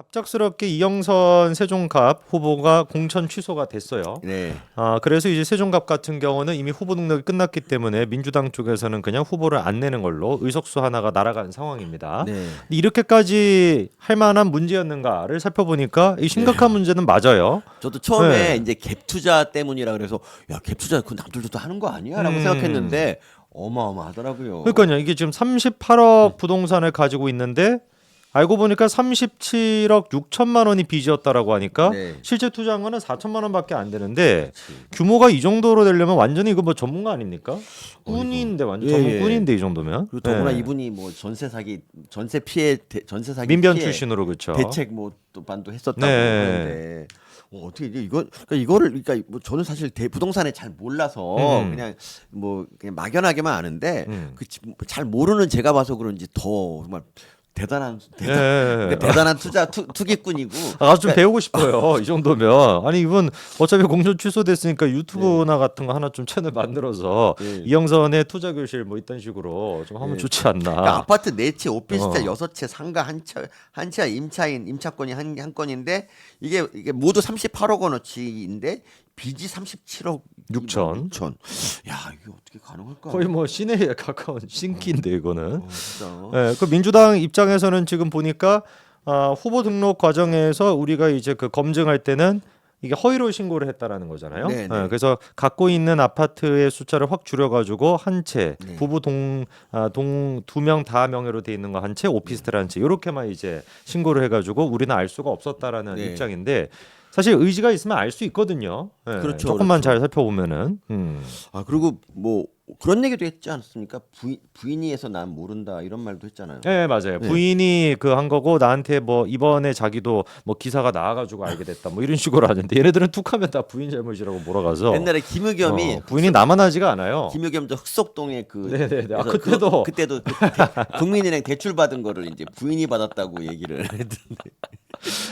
갑작스럽게 이영선 세종갑 후보가 공천 취소가 됐어요. 네. 아 그래서 이제 세종갑 같은 경우는 이미 후보 등록이 끝났기 때문에 민주당 쪽에서는 그냥 후보를 안 내는 걸로 의석수 하나가 날아간 상황입니다. 네. 근데 이렇게까지 할 만한 문제였는가를 살펴보니까 이 심각한 문제는 맞아요. 저도 처음에 네. 이제 갭 투자 때문이라 그래서 야 갭 투자 그 남들도 다 하는 거 아니야라고 음. 생각했는데 어마어마하더라고요. 그러니까요. 이게 지금 38억 부동산을 가지고 있는데 알고 보니까 37억 6천만 원이 빚이었다라고 하니까 네. 실제 투자한 거는 4천만 원밖에 안 되는데 규모가 이 정도로 되려면 완전히 이거 뭐 전문가 아닙니까? 꾼인데 완전 예, 전문 예. 꾼인데 이 정도면. 그리고 더구나 네. 이분이 뭐 전세 사기 전세 피해 대- 전세 사기 민변 피해 출신으로 그렇죠. 대책 뭐또 반도 했었다고 네. 하는데 어, 어떻게 이제 이거 그러니까 이거를 그러니까 뭐 저는 사실 대, 부동산에 잘 몰라서 음. 그냥 뭐 그냥 막연하게만 아는데 음. 그잘 모르는 제가 봐서 그런지 더 정말 대단한 대단, 예. 그러니까 대단한 투자 투, 투기꾼이고 아, 좀 배우고 싶어요. 이 정도면. 아니, 이분 어차피 공천 취소됐으니까 유튜브나 같은 거 하나 좀 채널 만들어서 네. 이영선의 투자 교실 뭐 이딴 식으로 좀 하면 네. 좋지 않나. 그러니까 아파트 네 채, 오피스텔 어. 여섯 채, 상가 한 채, 한 채, 임차인, 임차권이 한, 한 건인데 이게 이게 모두 38억 원어치인데 빚이 37억 육천. 6천. 야 이게 어떻게 가능할까? 거의 뭐 시내에 가까운 신기인데 이거는. 어, 진짜. 예, 그 민주당 입장에서는 지금 보니까 아, 후보 등록 과정에서 우리가 이제 그 검증할 때는 이게 허위로 신고를 했다라는 거잖아요. 네, 네. 예, 그래서 갖고 있는 아파트의 숫자를 확 줄여가지고 한 채, 네. 부부 동동 두 명 다 명의로 돼 있는 거 한 채, 오피스텔 한 채, 이렇게만 이제 신고를 해가지고 우리는 알 수가 없었다라는 네. 입장인데 사실 의지가 있으면 알 수 있거든요. 예, 그렇죠, 조금만 그렇죠. 잘 살펴보면은. 음. 아 그리고 뭐 그런 얘기도 했지 않습니까? 부인, 부인이 해서 난 모른다 이런 말도 했잖아요. 네 맞아요. 네. 부인이 그 한 거고 나한테 뭐 이번에 자기도 뭐 기사가 나와가지고 알게 됐다 뭐 이런 식으로 하는데 얘네들은 툭하면 다 부인 잘못이라고 몰아가서 옛날에 김의겸이 어, 부인이 나만 하지가 않아요. 김의겸 저 흑석동에 그 네네네. 아, 그래서 그때도. 그, 그때도 그 대- 국민은행 대출 받은 거를 이제 부인이 받았다고 얘기를 했던데.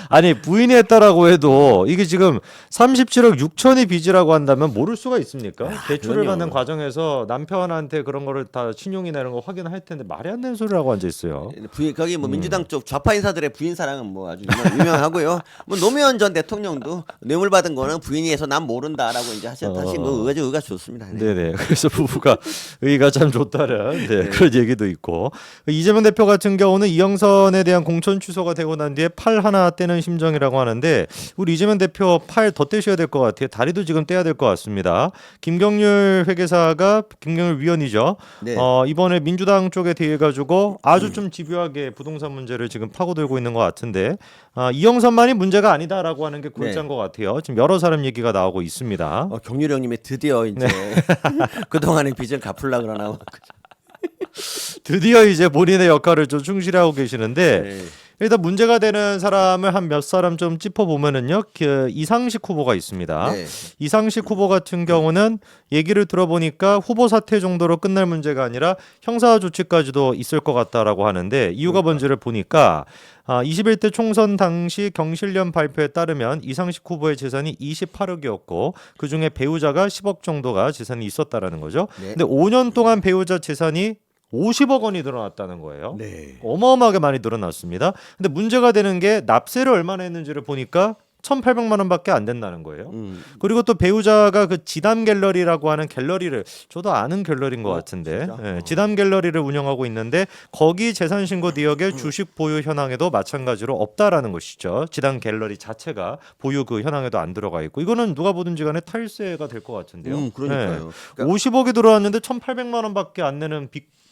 아니 부인이 했다라고 해도 이게 지금 37억 6천이 빚이라고 한다면 모를 수가 있습니까? 대출을 그럼요. 받는 과정에서 남편한테 그런 거를 다 신용이나 이런 거 확인할 텐데 말이 안 되는 소리라고 앉아 있어요. 부인 거기 음. 뭐 민주당 쪽 좌파 인사들의 부인 사랑은 뭐 아주 유명, 유명하고요. 뭐 노무현 전 대통령도 뇌물 받은 거는 부인이 해서 난 모른다라고 이제 하셨 다시 뭐 의가 의가 좋습니다. 네. 네네. 그래서 부부가 의가 참 좋다는 네, 그런 얘기도 있고 이재명 대표 같은 경우는 이영선에 대한 공천 취소가 되고 난 뒤에 팔 하나 떼는 심정이라고 하는데 우리 이재명 대표 팔 더 떼셔야 될 것 같아요. 다리도 지금 떼야 될 것 같습니다. 김경률 회계사가 김경률 위원이죠. 네. 어, 이번에 민주당 쪽에 대해 가지고 아주 좀 집요하게 부동산 문제를 지금 파고들고 있는 것 같은데 아, 이영선만이 문제가 아니다라고 하는 게 골자인 네. 것 같아요. 지금 여러 사람 얘기가 나오고 있습니다. 어, 경률 형님이 드디어 이제 네. 그 동안의 빚을 갚으려 그러나 뭐. 드디어 이제 본인의 역할을 좀 충실하고 계시는데 네. 일단 문제가 되는 사람을 한 몇 사람 좀 짚어 보면은요 그 이상식 후보가 있습니다. 네. 이상식 후보 같은 경우는 얘기를 들어보니까 후보 사퇴 정도로 끝날 문제가 아니라 형사 조치까지도 있을 것 같다라고 하는데 이유가 뭔지를 보니까 아, 21대 총선 당시 경실련 발표에 따르면 이상식 후보의 재산이 28억이었고 그 중에 배우자가 10억 정도가 재산이 있었다라는 거죠. 네. 근데 5년 동안 배우자 재산이 50억 원이 늘어났다는 거예요. 네. 어마어마하게 많이 늘어났습니다. 근데 문제가 되는 게 납세를 얼마나 했는지를 보니까 1,800만 원밖에 안 된다는 거예요. 음. 그리고 또 배우자가 그 지담 갤러리라고 하는 갤러리를 저도 아는 갤러리인 것 어, 같은데 진짜? 예, 어. 지담 갤러리를 운영하고 있는데 거기 재산 신고 음. 내역에 주식 보유 현황에도 마찬가지로 없다라는 것이죠. 지담 갤러리 자체가 보유 그 현황에도 안 들어가 있고 이거는 누가 보든지 간에 탈세가 될 것 같은데요. 음, 그러니까요. 그러니까, 50억이 들어왔는데 1,800만 원밖에 안 내는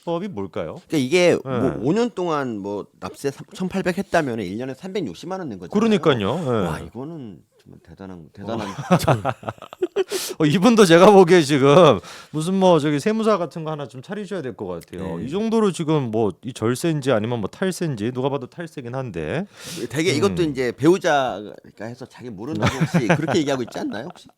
비법이 뭘까요? 그러니까 이게 네. 뭐 5년 동안 뭐 납세 1,800 했다면 1년에 360만 원 낸 거잖아요. 그러니까요. 예. 와 이거는 정말 대단한 대단한 어, 이분도 제가 보기에 지금 무슨 뭐 저기 세무사 같은 거 하나 좀 차리셔야 될 것 같아요. 네. 이 정도로 지금 뭐 이 절세인지 아니면 뭐 탈세인지 누가 봐도 탈세긴 한데. 되게 이것도 음. 이제 배우자가 해서 자기 모른다고 혹시 그렇게 얘기하고 있지 않나요 혹시?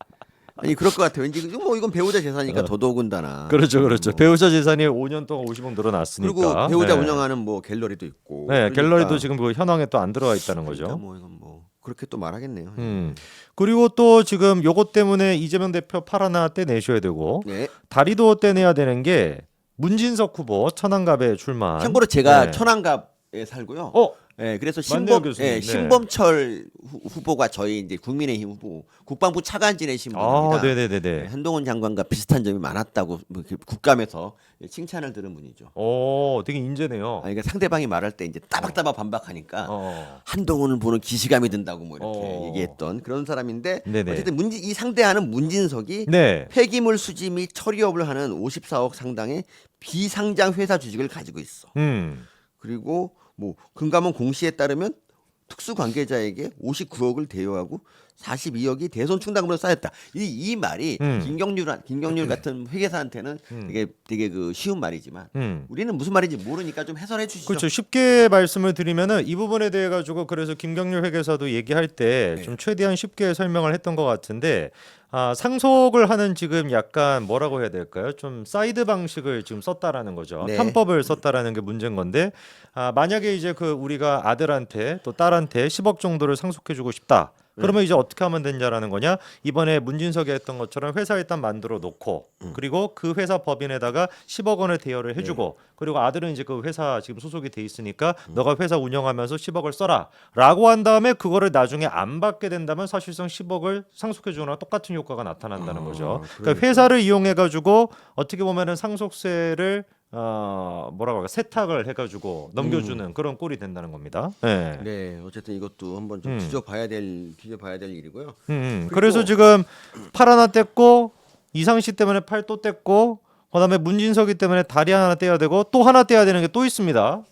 아니 그럴 것 같아요. 왠지 뭐 이건 배우자 재산이니까 더더군다나. 그렇죠, 그렇죠. 뭐. 배우자 재산이 5년 동안 50억 늘어났으니까. 그리고 배우자 네. 운영하는 뭐 갤러리도 있고. 네, 그러니까- 갤러리도 지금 그 현황에 또 안 들어가 있다는 거죠. 그러니까 뭐 이건 뭐 그렇게 또 말하겠네요. 음. 그리고 또 지금 요것 때문에 이재명 대표 팔 하나 떼내셔야 되고 네. 다리도 떼내야 되는 게 문진석 후보 천안갑에 출마. 참고로 제가 네. 천안갑에 살고요. 어 예, 그래서 신범, 교수님. 예, 네. 신범철 후- 후보가 저희 이제 국민의힘 후보, 국방부 차관 지내신 분입니다. 아, 네네네네. 예, 한동훈 장관과 비슷한 점이 많았다고 뭐 이렇게 국감에서 칭찬을 들은 분이죠. 오, 되게 인재네요. 아, 그러니까 상대방이 말할 때 이제 따박따박 반박하니까 어. 한동훈을 보는 기시감이 든다고 뭐 이렇게 어. 얘기했던 그런 사람인데 네네. 어쨌든 문진 이 상대하는 문진석이 네. 폐기물 수지 및 처리업을 하는 54억 상당의 비상장 회사 주식을 가지고 있어. 음. 그리고 뭐 금감원 공시에 따르면 특수 관계자에게 59억을 대여하고 42억이 대손 충당금으로 쌓였다. 이, 이 말이 음. 김경률 김경률 같은 회계사한테는 되게 되게 그 쉬운 말이지만 음. 우리는 무슨 말인지 모르니까 좀 해설해 주시죠. 그렇죠. 쉽게 말씀을 드리면은 이 부분에 대해 가지고 그래서 김경률 회계사도 얘기할 때 네. 좀 최대한 쉽게 설명을 했던 것 같은데 아, 상속을 하는 지금 약간 뭐라고 해야 될까요? 좀 사이드 방식을 지금 썼다라는 거죠. 네. 편법을 썼다라는 게 문제인 건데 아, 만약에 이제 그 우리가 아들한테 또 딸한테 10억 정도를 상속해주고 싶다. 네. 그러면 이제 어떻게 하면 되냐라는 거냐? 이번에 문진석이 했던 것처럼 회사 일단 만들어 놓고 음. 그리고 그 회사 법인에다가 10억 원을 대여를 네. 해주고 그리고 아들은 이제 그 회사 지금 소속이 돼 있으니까 음. 너가 회사 운영하면서 10억을 써라라고 한 다음에 그거를 나중에 안 받게 된다면 사실상 10억을 상속해 주거나 똑같은 효과가 나타난다는 아, 거죠. 그러니까. 그러니까 회사를 이용해 가지고 어떻게 보면은 상속세를 어 뭐라고 할까 세탁을 해가지고 넘겨주는 그런 꼴이 된다는 겁니다. 네. 음. 네, 어쨌든 이것도 한번 좀 음. 뒤져봐야 될 뒤져봐야 될 일이고요. 음, 음. 그래서 지금 팔 하나 뗐고 이상시 때문에 팔 또 뗐고 그다음에 문진석이 때문에 다리 하나 떼야 되고 또 하나 떼야 되는 게 또 있습니다.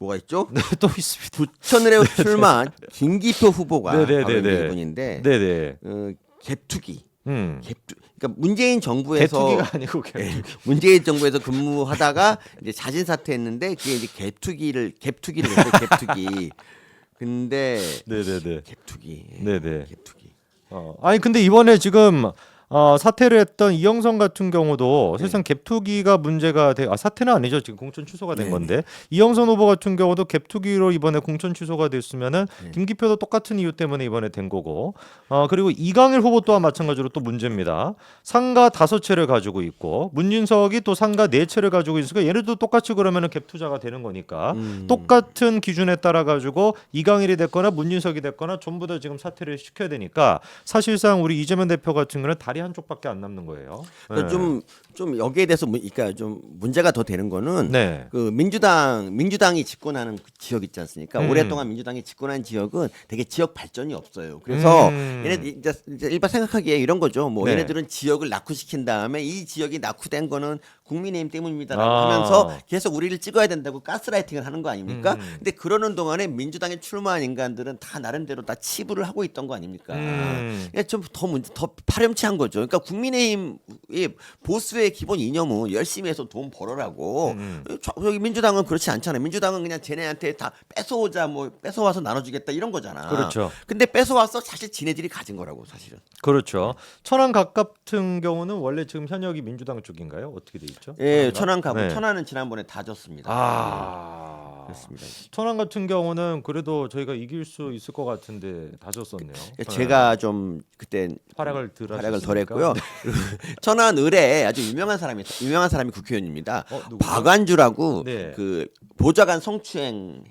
뭐가 있죠? 네, 또 있습니다. 부천을에 출마한 김기표 후보가 네네네네. 바로 이제 이분인데 네네. 어, 갭투기, 음. 갭투, 그러니까 문재인 정부에서 개투기가 아니고 개. 예, 문재인 정부에서 근무하다가 이제 자진 사퇴했는데 그게 이제 갭투기를 갭투기를 했어요. 갭투기. 근데 네네네. 갭투기. 네네. 갭투기. 어, 아니 근데 이번에 지금 어, 사퇴를 했던 이영선 같은 경우도 사실상 갭투기가 문제가 돼. 아 사퇴는 아니죠. 지금 공천 취소가 된 네. 건데 이영선 후보 같은 경우도 갭투기로 이번에 공천 취소가 됐으면은 네. 김기표도 똑같은 이유 때문에 이번에 된 거고. 어 그리고 이강일 후보 또한 마찬가지로 또 문제입니다. 상가 다섯 채를 가지고 있고 문진석이 또 상가 네 채를 가지고 있으니까 얘네도 똑같이 그러면은 갭 투자가 되는 거니까 음. 똑같은 기준에 따라 가지고 이강일이 됐거나 문진석이 됐거나 전부 다 지금 사퇴를 시켜야 되니까 사실상 우리 이재명 대표 같은 경우는 다리 한쪽밖에 안 남는 거예요. 그러니까 네. 좀, 좀 여기에 대해서 문- 그러니까 좀 문제가 더 되는 거는 네. 그 민주당 민주당이 집권하는 그 지역 있지 않습니까? 음. 오랫동안 민주당이 집권한 지역은 되게 지역 발전이 없어요. 그래서 음. 얘네 이제, 이제 일반 생각하기에 이런 거죠. 뭐 네. 얘네들은 지역을 낙후시킨 다음에 이 지역이 낙후된 거는 국민의힘 때문입니다라고 아. 하면서 계속 우리를 찍어야 된다고 가스라이팅을 하는 거 아닙니까? 음. 근데 그러는 동안에 민주당에 출마한 인간들은 다 나름대로 다 치부를 하고 있던 거 아닙니까? 음. 좀더 문제 더 파렴치한 거죠. 그러니까 국민의힘의 보수의 기본 이념은 열심히 해서 돈 벌어라고. 음. 저- 여기 민주당은 그렇지 않잖아요. 민주당은 그냥 쟤네한테 다 뺏어오자 뭐 뺏어와서 나눠주겠다 이런 거잖아. 그렇죠. 근데 뺏어와서 사실 지네들이 가진 거라고 사실은. 그렇죠. 천안 각 같은 경우는 원래 지금 현역이 민주당 쪽인가요? 어떻게 돼 있죠? 예, 천안 가고 네. 천안은 지난번에 다 졌습니다. 아. 그렇습니다. 천안 같은 경우는 그래도 저희가 이길 수 있을 것 같은데 다 졌었네요. 네. 제가 좀 그때 활약을 덜 활약을 하셨으니까. 덜 했고요. 천안 을에 아주 유명한 사람이 유명한 사람이 국회의원입니다. 어, 누구요? 박완주라고 네. 그 보좌관 성추행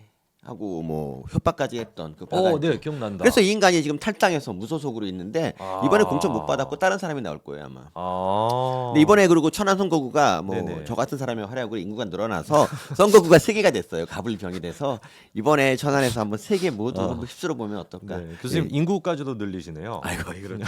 하고 뭐 협박까지 했던 그. 어, 네, 기억난다. 그래서 이 인간이 지금 탈당해서 무소속으로 있는데 아. 이번에 공천 못 받았고 다른 사람이 나올 거예요 아마. 아. 근데 이번에 그리고 천안 선거구가 뭐 네네. 저 같은 사람의 활약으로 인구가 늘어나서 선거구가 세 개가 됐어요. 가불병이 돼서 이번에 천안에서 한번 세 개 모두 어. 한번 휩쓸어 보면 어떨까? 네, 교수님 예. 인구까지도 늘리시네요. 아이고 그렇죠.